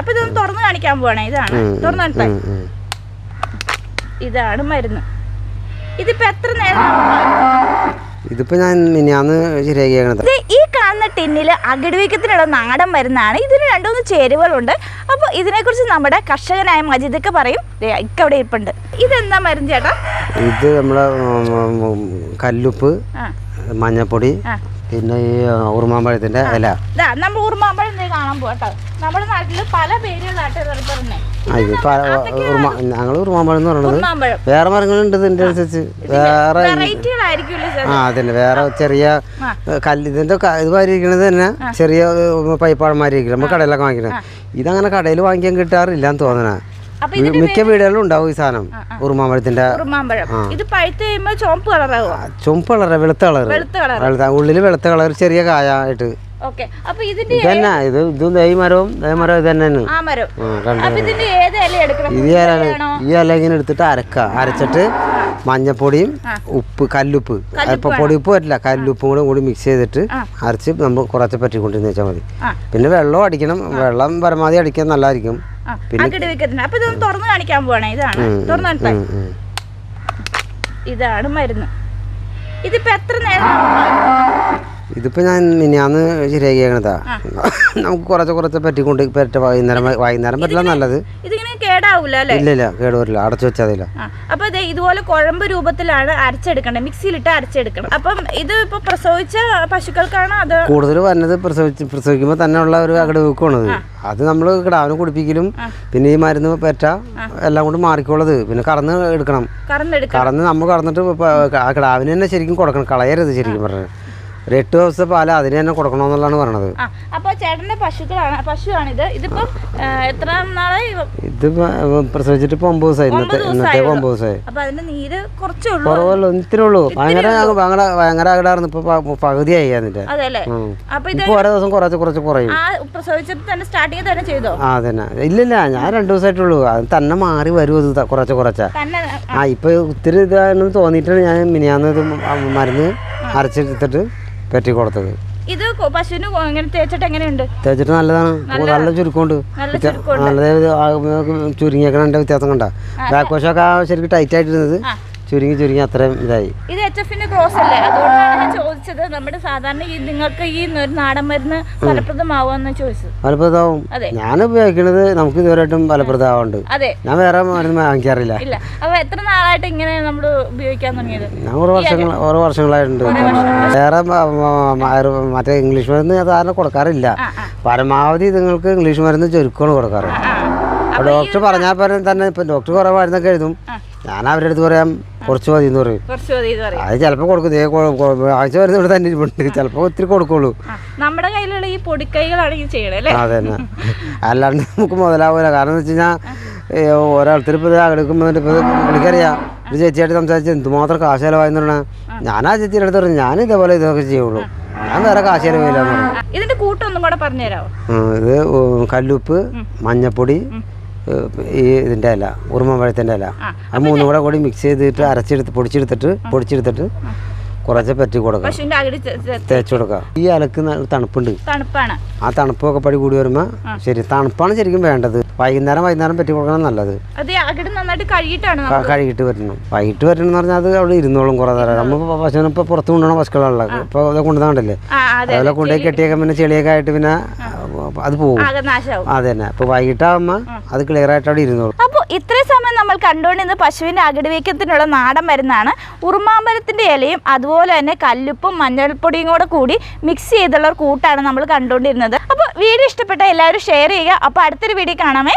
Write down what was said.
അപ്പൊ ഇതൊന്ന് തുറന്നു കാണിക്കാൻ പോവാണ്. ഇതാണ്. തുറന്നു. ഇതാണ് മരുന്ന്. ഇതിപ്പോ എത്ര നേരം ഇതിപ്പോ ഞാൻ മിനിയാന്ന് ഈ കാണുന്ന ടിന്നിൽ അകിടുവീക്കത്തിനുള്ള നാടൻ മരുന്നാണ്. ഇതിന് രണ്ടുമൂന്ന് ചേരുവകളുണ്ട്. അപ്പോൾ ഇതിനെക്കുറിച്ച് നമ്മുടെ കർഷകനായ മജിദൊക്കെ പറയും. ഇക്കവിടെ ഇരിപ്പുണ്ട്. ഇതെന്താ മരുന്ന് ചേട്ടാ? ഇത് ഉം, കല്ലുപ്പ് മഞ്ഞപ്പൊടി പിന്നെ ഈ ഉറുമാമ്പഴത്തിന്റെ ഇല. നമ്മൾ നമ്മുടെ നാട്ടിൽ പല പേരുകളായിട്ട് ഞങ്ങൾ ഉറുമാമ്പഴം എന്ന് പറയുന്നത് വേറെ മരങ്ങളുണ്ട് ഇതിന്റെ അനുസരിച്ച്. വേറെ ആ അതന്നെ. വേറെ ചെറിയ. കല്ല് ഇതിന്റെ ഇത് വാരിയിരിക്കണത് തന്നെ ചെറിയ പൈപ്പാടന്മാരിക്കും നമ്മൾ കടയിലൊക്കെ വാങ്ങിക്കണം ഇതങ്ങനെ കടയിൽ വാങ്ങിക്കാൻ കിട്ടാറില്ല എന്ന് തോന്നണേ മിക്ക വീടുകളിലും ഉണ്ടാവും ഈ സാധനം. ഉറുമാമ്പഴത്തിന്റെ ചുമപ്പ് കളറ് വെളുത്ത കളറ്. കളർ വെളുത്ത ഉള്ളിൽ വെളുത്ത കളർ ചെറിയ കായായിട്ട്. ഓക്കെ. അപ്പൊ ഇതിന്റെ ഇത് ഇത് ഇതും ദൈ മരവും ഇത് തന്നെയാണ് ആ മരം. ആ, അപ്പൊ ഇതിന്റെ ഏത് ഇല എടുക്കണം? ഇത് ഇല ഈ ഇല ഇങ്ങനെ എടുത്തിട്ട് അരക്ക അരച്ചിട്ട് മഞ്ഞപ്പൊടിയും ഉപ്പ് കല്ലുപ്പ്. ഇപ്പൊ പൊടിയുപ്പ് പറ്റില്ല കല്ലുപ്പും കൂടെ കൂടി മിക്സ് ചെയ്തിട്ട് അരച്ച് നമ്മൾ കുറച്ച് പറ്റിക്കൊണ്ടിരുന്ന് വെച്ചാൽ മതി. പിന്നെ വെള്ളം അടിക്കണം. വെള്ളം പരമാവധി അടിക്കാൻ നല്ലതായിരിക്കും. പിന്നെ അകിടുവീക്കത്തിന് അപ്പൊ ഇതൊന്ന് തുറന്നു കാണിക്കാൻ പോവാണ്. ഇതാണ്. തുറന്നു. ഇതാണ് മരുന്ന്. ഇതിപ്പോ എത്ര നേരം ഇതിപ്പോ ഞാൻ മിനിയാന്ന് ശരിയാക്കിയേക്കണതാ. നമുക്ക് കുറച്ച് കുറച്ച് പറ്റിക്കൊണ്ട് പറ്റ വൈകുന്നേരം വൈകുന്നേരം പറ്റില്ല നല്ലത്. ഇതിങ്ങനെ കേടാവൂല അല്ലേ? ഇല്ല കേടുവരില്ല. അടച്ചു വെച്ചാൽ അപ്പൊ ദേ ഇതുപോലെ കുഴമ്പ് രൂപത്തിലാണ് അരച്ചെടുക്കേണ്ടത് മിക്സിയിലിട്ട് അരച്ചെടുക്കണം. അപ്പം ഇത് ഇപ്പൊ പ്രസവിച്ച പശുക്കൾക്കാണ് അത് കൂടുതൽ വരുന്നത് പ്രസവിച്ച് പ്രസവിക്കുമ്പോൾ തന്നെ ഉള്ള ഒരു അകട് വെക്കുവാണത് അത് നമ്മൾ കിടാവിനെ കുടിപ്പിക്കലും പിന്നെ ഈ മരുന്ന് പെറ്റ എല്ലാം കൊണ്ട് മാറിക്കോളത്. പിന്നെ കറന്ന് എടുക്കണം. കറന്ന് നമ്മൾ കറന്നിട്ട് ആ കിടാവിന് തന്നെ ശരിക്കും കൊടുക്കണം. കളയരുത് ശരിക്കും പറഞ്ഞത് ഒരു എട്ട് ദിവസത്തെ പാൽ അതിന് തന്നെ കൊടുക്കണമെന്നുള്ളതാണ് പറഞ്ഞത് അപ്പോൾ അപ്പൊ ചേട്ടന്റെ പശുക്കളാണ് പശുവാണിത്. ഇതിപ്പം എത്ര നാളായി? ഇത് പ്രസവിച്ചിട്ട് ഇപ്പൊ ഒമ്പത് ദിവസമായി ഇന്നത്തെ ഇന്നത്തെ ഒമ്പത് ദിവസമായി അപ്പോൾ അതിന്റെ നീര് കുറച്ചേ ഉള്ളൂ? കുറവല്ലോ? ഇത്തിരി ഉള്ളൂ. ഭയങ്കര ഭയങ്കര ഭയങ്കര അകടായിരുന്നു. ഇപ്പൊ പകുതി പകുതിയായി അതിന്റെ ഇപ്പോൾ ഓരോ ദിവസം കുറച്ച് കുറച്ച് കുറയും. ആ പ്രസവിച്ചപ്പോ തന്നെ സ്റ്റാർട്ടിങ് തന്നെ ചെയ്തോ? ആ തന്നെ. ഇല്ലില്ല ഞാൻ രണ്ടു ദിവസമായിട്ടുള്ളൂ അത് തന്നെ മാറി വരും അത് കുറച്ച് കുറച്ചാ. ആ. ഇപ്പൊ ഒത്തിരി ഇതാണെന്ന് തോന്നിയിട്ടാണ് ഞാൻ മിനിയാന്ന് മരുന്ന് അരച്ചെടുത്തിട്ട് പറ്റി കൊടുത്തത്. ഇത് പശുവിന് ഇങ്ങനെ തേച്ചിട്ട് എങ്ങനെയുണ്ട്? തേച്ചിട്ട് നല്ലതാണ്. നല്ല ചുരുക്കമുണ്ട്. നല്ല ചുരുങ്ങിയേക്കണ വ്യത്യാസം കണ്ട. ബാക്ക് വശമൊക്കെ ശരിക്കും ടൈറ്റ് ആയിട്ടിരുന്നത്. ചുരുങ്ങി ചുരുങ്ങി അത്രയും ഇതായി. ഇത് എച്ച് എഫിന്റെ ക്രോസ് അല്ലേ? അതുകൊണ്ടാണ് ഞാൻ ചോദിച്ചത് നമ്മുടെ സാധാരണ ഈ നിങ്ങൾക്ക് ഈ ഒരു നാടൻ മരുന്ന് ഫലപ്രദമാവുമെന്ന് ചോദിച്ചത്. ഫലപ്രദമാവും. ഞാൻ ഉപയോഗിക്കുന്നത് നമുക്ക് ഇതുവരെയായിട്ടും ഫലപ്രദമാവുണ്ട്. അതെ. ഞാൻ വേറെ മരുന്ന് വാങ്ങിക്കാറില്ല. ഇല്ല. അപ്പൊ എത്ര നാളായിട്ട് ഇങ്ങനെ നമ്മൾ ഉപയോഗിക്കാൻ തുടങ്ങിയത്? ഞാൻ ഓരോ വർഷങ്ങൾ ഓരോ വർഷങ്ങളായിട്ടുണ്ട്. വേറെ മറ്റേ ഇംഗ്ലീഷ് മരുന്ന് സാധാരണ കൊടുക്കാറില്ല. പരമാവധി നിങ്ങൾക്ക് ഇംഗ്ലീഷ് മരുന്ന് ചുരുക്കമാണ് കൊടുക്കാറ്. ഡോക്ടർ പറഞ്ഞാൽ പറഞ്ഞാൽ തന്നെ ഇപ്പം ഡോക്ടർ കുറേ മരുന്നൊക്കെ എഴുതും. ഞാൻ അവരുടെ അടുത്ത് പറയാം കുറച്ച് മതി എന്ന് പറയും. കുറച്ച് മതി ഇത് പറയാം. അത് ചിലപ്പോൾ കൊടുക്കും. ദേ ആഴ്ച വരുന്ന ഇവിടെ തന്നെ ഇരിപ്പുണ്ട്. ചിലപ്പോൾ ഒത്തിരി കൊടുക്കുള്ളൂ. നമ്മുടെ കയ്യിലുള്ള ഈ പൊടിക്കൈകളാണ് അതെ തന്നെ അല്ലാണ്ട് നമുക്ക് മുതലാവൂല. കാരണം എന്ന് വെച്ച് കഴിഞ്ഞാൽ ഒരാൾത്തിരി ഇപ്പോൾ എടുക്കുമ്പോൾ ഇപ്പോൾ എനിക്കറിയാം ഒരു ചേച്ചിയായിട്ട് സംസാരിച്ച് എന്തുമാത്രം കാശ് ചിലവായെന്ന് പറഞ്ഞാൽ ഞാൻ ആ ചേച്ചിയുടെ അടുത്ത് പറഞ്ഞു ഞാൻ ഇതേപോലെ ഇതൊക്കെ ചെയ്യുള്ളൂ. ഞാൻ വേറെ കാശ് ചിലവില്ല എന്ന് പറഞ്ഞു ആ, ഇതിന്റെ കൂട്ടൊന്നും കൂടെ പറഞ്ഞുതരാമോ ഇത് കല്ലുപ്പ് മഞ്ഞപ്പൊടി ഈ ഇതിന്റെ ഇല ഉറുമമ്പഴത്തിന്റെ ഇല. ആ മൂന്നും കൂടെ കൂടി മിക്സ് ചെയ്തിട്ട് അരച്ചെടുത്ത് പൊടിച്ചെടുത്തിട്ട് പൊടിച്ചെടുത്തിട്ട് കുറച്ച് പറ്റി കൊടുക്കാം. തേച്ച് കൊടുക്കാം. ഈ അലക്ക് തണുപ്പുണ്ട്. തണുപ്പാണ്. ആ തണുപ്പൊക്കെ പടി കൂടി വരുമ്പോ ശരി തണുപ്പാണ് ശരിക്കും വേണ്ടത്. വൈകുന്നേരം വൈകുന്നേരം പറ്റി കൊടുക്കണം നല്ലത്. കഴുകിട്ട് വരണം. വൈകിട്ട് വരണം എന്ന് പറഞ്ഞാൽ അത് അവിടെ ഇരുന്നോളും കുറെ നേരം. നമ്മൾ പശുവിനെ ഇപ്പൊ പുറത്ത് കൊണ്ടുപോകണം പശുക്കളുള്ള ഇപ്പൊ അത് അതെ അതുപോലെ കൊണ്ടുപോയി കെട്ടിയൊക്കെ പിന്നെ ചെളിയൊക്കെ ആയിട്ട് പിന്നെ അത് പോകും അത് തന്നെ. ഇപ്പൊ വൈകിട്ടാകുമ്പോൾ അത് ക്ലിയർ ആയിട്ട് അവിടെ അപ്പോൾ ഇത്രയും സമയം നമ്മൾ കണ്ടുകൊണ്ടിരുന്ന പശുവിന്റെ അകടിവീക്കത്തിനുള്ള നാടൻ മരുന്നാണ്. ഉറുമാമ്പരത്തിന്റെ ഇലയും അതുപോലെ തന്നെ കല്ലുപ്പും മഞ്ഞൾപ്പൊടിയും കൂടെ കൂടി മിക്സ് ചെയ്തുള്ള കൂട്ടാണ് നമ്മൾ കണ്ടുകൊണ്ടിരുന്നത്. അപ്പോൾ വീഡിയോ ഇഷ്ടപ്പെട്ട എല്ലാവരും ഷെയർ ചെയ്യുക. അപ്പോൾ അടുത്തൊരു വീഡിയോ കാണാമേ.